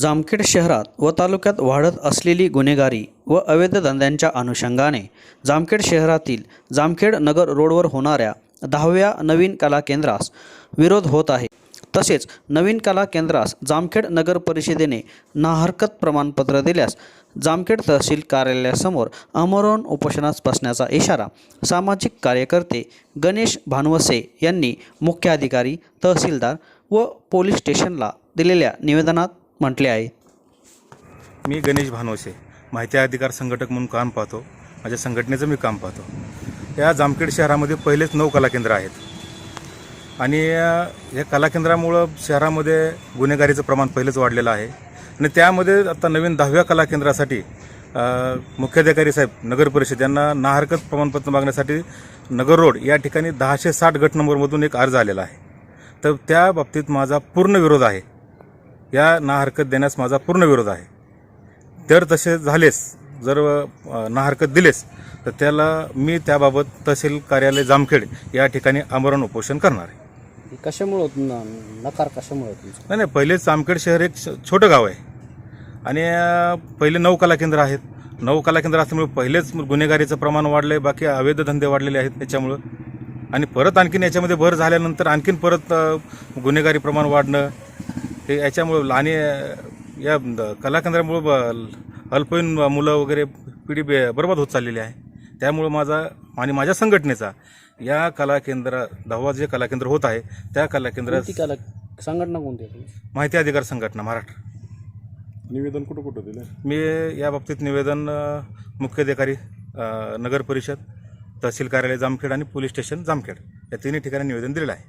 जामखेड शहरात व तालुक्यात वाढत असलेली गुन्हेगारी व अवैध धंद्यांच्या अनुषंगाने जामखेड शहरातील जामखेड नगर रोडवर होणाऱ्या दहाव्या नवीन कला केंद्रास विरोध होत आहे. तसेच नवीन कला केंद्रास जामखेड नगर परिषदेने नाहरकत प्रमाणपत्र दिल्यास जामखेड तहसील कार्यालयासमोर अमरोन उपोषणास बसण्याचा इशारा सामाजिक कार्यकर्ते गणेश भानवसे यांनी मुख्याधिकारी तहसीलदार व पोलीस स्टेशनला दिलेल्या निवेदनात म्हटले आहे. मी गणेश भानोसे माहिती अधिकार संघटक म्हणून काम पाहतो. माझ्या संघटनेचं मी काम पाहतो. या जामखेड शहरामध्ये पहिलेच नऊ कला केंद्र आहेत. आणि या कला केंद्रामुळं शहरामध्ये गुन्हेगारीचं प्रमाण पहिलेच वाढलेलं आहे. आणि त्यामध्ये आता नवीन दहाव्या कला केंद्रासाठी मुख्याधिकारी साहेब नगर परिषद यांना नाहरकत प्रमाणपत्र मागण्यासाठी नगर रोड या ठिकाणी दहाशे साठ गट नंबरमधून एक अर्ज आलेला आहे. तर त्या बाबतीत माझा पूर्ण विरोध आहे. या ना हरकत देण्यास माझा पूर्ण विरोध आहे. तर तसे झालेस जर ना हरकत दिलेस तर त्याला मी त्याबाबत तहसील कार्यालय जामखेड या ठिकाणी आमरण उपोषण करणार आहे. कशामुळे होत? न- नकार कशामुळे होत नाही नाही पहिलेच जामखेड शहर एक छोटं गाव आहे. आणि पहिले नऊ कला केंद्र आहेत. नऊ कला केंद्र असल्यामुळे पहिलेच गुन्हेगारीचं प्रमाण वाढलं आहे बाकी अवैध धंदे वाढलेले आहेत त्याच्यामुळं आणि परत आणखीन याच्यामध्ये भर झाल्यानंतर आणखीन परत गुन्हेगारी प्रमाण वाढणं हे याच्यामुळं आणि या द- कला केंद्रामुळं ब- अल्पवयीन मुलं वगैरे पिढी बे- बरबाद होत चाललेली आहे. त्यामुळं माझा आणि माझ्या संघटनेचा या कला केंद्र दहावा जे कला केंद्र होत आहे त्या कला केंद्रात कोणती कला संघटना कोणती आहे? तुमची? माहिती अधिकार संघटना महाराष्ट्र निवेदन कुठं कुठं दिलं मी या बाबतीत निवेदन अ, मुख्याधिकारी अ, नगर परिषद तहसील कार्यालय जामखेड आणि पोलीस स्टेशन जामखेड या तिन्ही ठिकाणी निवेदन दिलेलं आहे.